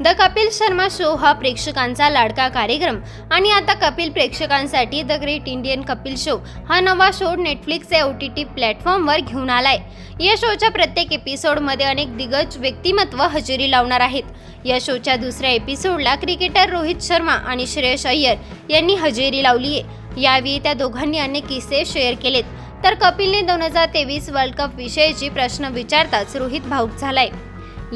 The Kapil Sharma show हा प्रेक्षकांचा लाडका कार्यक्रम. आणि आता कपिल प्रेक्षकांसाठी the great Indian Kapil show हा नवा show Netflix O T T प्लॅटफॉर्मवर घेऊन आलाय. या शोच्या प्रत्येक एपिसोडमध्ये अनेक दिग्गज व्यक्तिमत्व हजेरी लावणार आहेत. या शोच्या दुसऱ्या एपिसोडला क्रिकेटर रोहित शर्मा आणि श्रेयस अय्यर यांनी हजेरी लावली आहे. यावेळी त्या दोघांनी अनेक किस्से शेअर केलेत. तर कपिलने दोन हजार तेवीस वर्ल्ड कप विषयीची प्रश्न विचारताच रोहित भाऊक झालाय.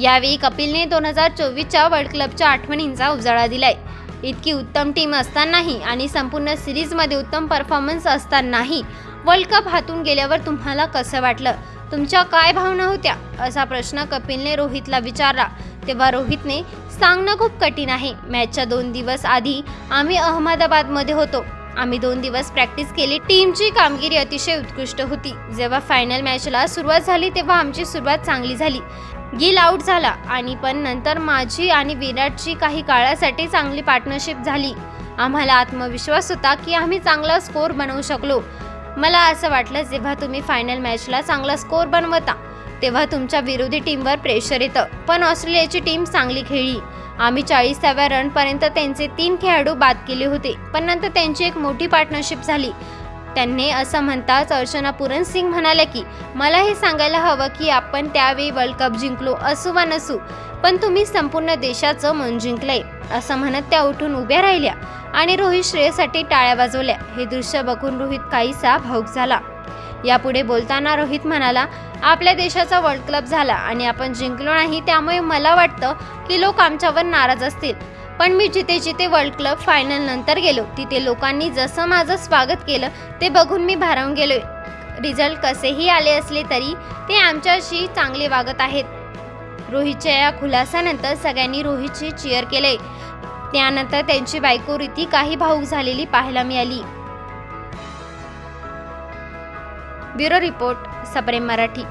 यावेळी कपिलने दोन हजार चोवीसच्या वर्ल्ड क्लबच्या आठवणींचा उजाळा दिलाय. इतकी उत्तम टीम असतानाही आणि संपूर्ण सिरीजमध्ये उत्तम परफॉर्मन्स असतानाही वर्ल्ड कप हातून गेल्यावर तुम्हाला कसं वाटलं? तुमच्या काय भावना होत्या? असा प्रश्न कपिलने रोहितला विचारला. तेव्हा रोहितने सांगणं खूप कठीण आहे. मॅचच्या दोन दिवस आधी आम्ही अहमदाबादमध्ये होतो. आम्ही दोन दिवस प्रॅक्टिस केली. टीमची कामगिरी अतिशय उत्कृष्ट होती. जेव्हा फायनल मॅचला सुरुवात झाली तेव्हा आमची सुरुवात चांगली झाली. गिल आऊट झाला आणि पण नंतर माझी आणि विराटची काही काळासाठी चांगली पार्टनरशिप झाली. आम्हाला आत्मविश्वास होता की आम्ही चांगला स्कोर बनवू शकलो. मला असं वाटलं जेव्हा तुम्ही फायनल मॅचला चांगला स्कोर बनवता तेव्हा तुमच्या विरोधी टीमवर प्रेशर येतं. पण ऑस्ट्रेलियाची टीम चांगली खेळली. आम्ही चाळीसाव्या रनपर्यंत त्यांचे तीन खेळाडू बाद केले होते. पण नंतर त्यांची एक मोठी पार्टनरशिप झाली. त्यांनी असं म्हणताच अर्चना पुरन सिंग म्हणाल्या की मला हे सांगायला हवं की आपण त्यावेळी वर्ल्ड कप जिंकलो असू वा नसू पण तुम्ही संपूर्ण देशाचं मन जिंकलंय असं म्हणत त्या उठून उभ्या राहिल्या आणि रोहित श्रेयसाठी टाळ्या वाजवल्या. हे दृश्य बघून रोहित काहीसा भाऊक झाला. यापुढे बोलताना रोहित म्हणाला आपल्या देशाचा वर्ल्ड कप झाला आणि आपण जिंकलो नाही त्यामुळे मला वाटतं की लोक आमच्यावर नाराज असतील. पण मी जिथे जिथे वर्ल्ड क्लब फायनल नंतर गेलो तिथे लोकांनी जसं माझं स्वागत केलं ते बघून मी भारावून गेलो रिझल्ट कसेही आले असले तरी ते आमच्याशी चांगले वागत आहेत. रोहितच्या या खुलासानंतर सगळ्यांनी रोहितची चिअर केले त्यानंतर त्यांची बायको रीती काही भाऊक झालेली पाहायला मिळाली. ब्युरो रिपोर्ट सप्रेम मराठी.